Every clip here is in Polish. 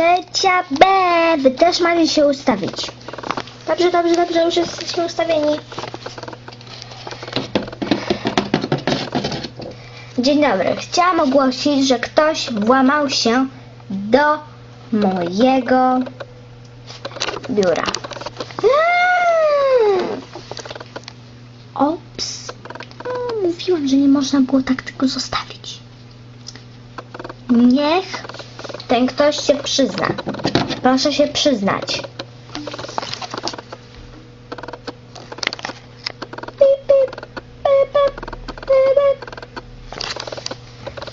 trzecia B. Wy też macie się ustawić. Dobrze, dobrze, dobrze, już jesteśmy ustawieni. Dzień dobry. Chciałam ogłosić, że ktoś włamał się do mojego biura. Eee! Ops. O, mówiłam, że nie można było tak tylko zostawić. Niech ten ktoś się przyzna. Proszę się przyznać.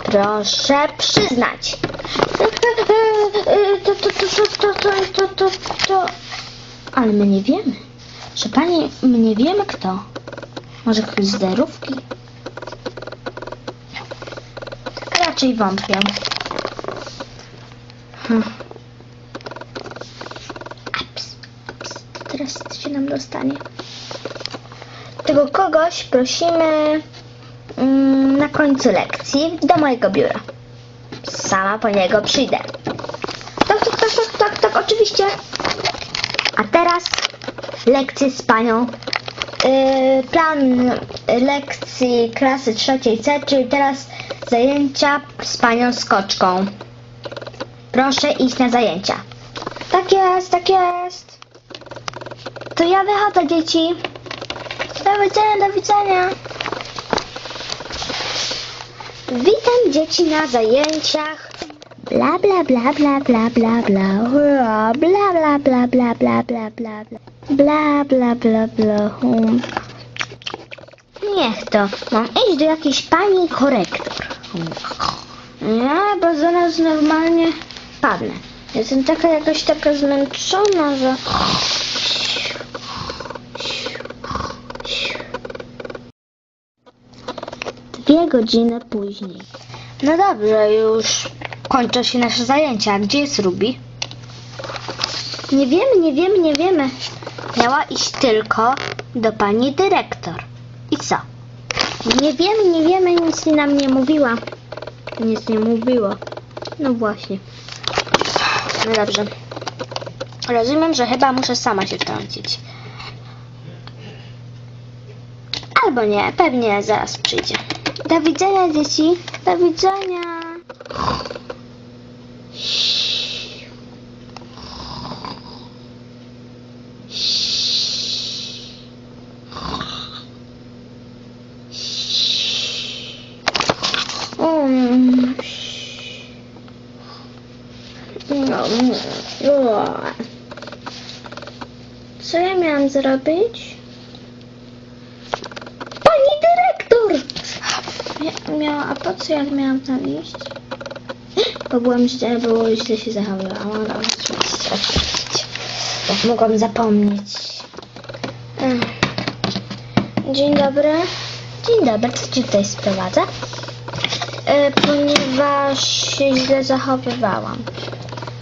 Proszę przyznać. To, to, to, to, to, to, to, to. Ale my nie wiemy. Że pani, my nie wiemy kto. Może ktoś z derówki? Raczej wątpię. Aps, aps, to teraz się nam dostanie. Tego kogoś prosimy mm, na końcu lekcji do mojego biura. Sama po niego przyjdę. Tak, tak, tak, tak, tak, tak, oczywiście. A teraz lekcje z panią. Yy, plan lekcji klasy trzeciej C, czyli teraz zajęcia z panią Skoczką. Proszę iść na zajęcia. Tak jest, tak jest. To ja wychodzę, dzieci. Do widzenia, do widzenia. Witam dzieci na zajęciach. Bla bla bla bla bla bla bla bla bla bla bla bla bla bla bla bla bla bla. Niech to. Mam iść do jakiejś pani korektor. Nie, bo zaraz normalnie padnę. Jestem taka jakoś taka zmęczona, że... Dwie godziny później. No dobrze, już kończą się nasze zajęcia. Gdzie jest Ruby? Nie wiemy, nie wiemy, nie wiemy. Miała iść tylko do pani dyrektor. I co? Nie wiemy, nie wiemy, nic nam nie mówiła. Nic nie mówiło. No właśnie. No dobrze. Rozumiem, że chyba muszę sama się wtrącić. Albo nie, pewnie zaraz przyjdzie. Do widzenia, dzieci. Do widzenia. Mm. No, no. Co ja miałam zrobić? Pani dyrektor! Ja, miała, a po co jak miałam tam iść? Bo byłam źle, było źle się zachowywałam. No. Jak mogłam zapomnieć. Dzień dobry. Dzień dobry, co ci tutaj sprowadza? E, ponieważ się źle zachowywałam.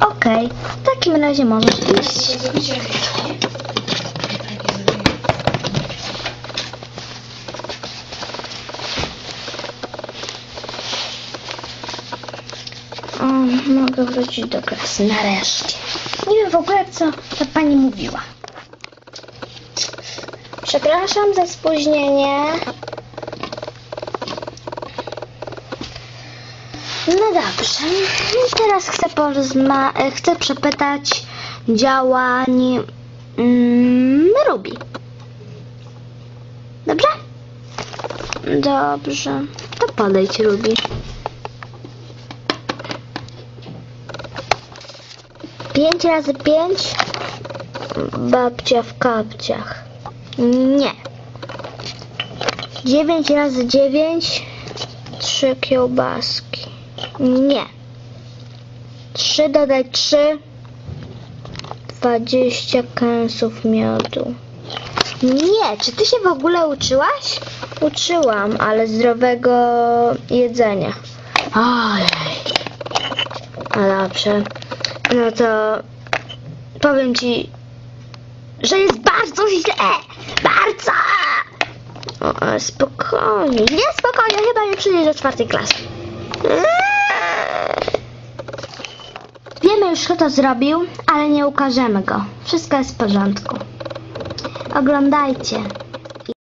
Okej, w takim razie możesz iść. Mogę wrócić do klasy nareszcie. Nie wiem w ogóle, co ta pani mówiła. Przepraszam za spóźnienie. No dobrze. I Teraz chcę porozma- e, chcę przepytać działań mm, Ruby. Dobrze? Dobrze. To podejdź Ruby. Pięć razy pięć? Babcia w kapciach. Nie. Dziewięć razy dziewięć? Trzy kiełbaski. Nie. Trzy dodać trzy. 20 kęsów miodu. Nie, czy ty się w ogóle uczyłaś? Uczyłam, ale zdrowego jedzenia. Ojej. No dobrze. No to powiem ci, że jest bardzo źle. Bardzo! O, spokojnie. Nie, spokojnie, chyba nie przyjdziesz do czwartej klasy. Wiemy już, to zrobił, ale nie ukażemy go. Wszystko jest w porządku. Oglądajcie.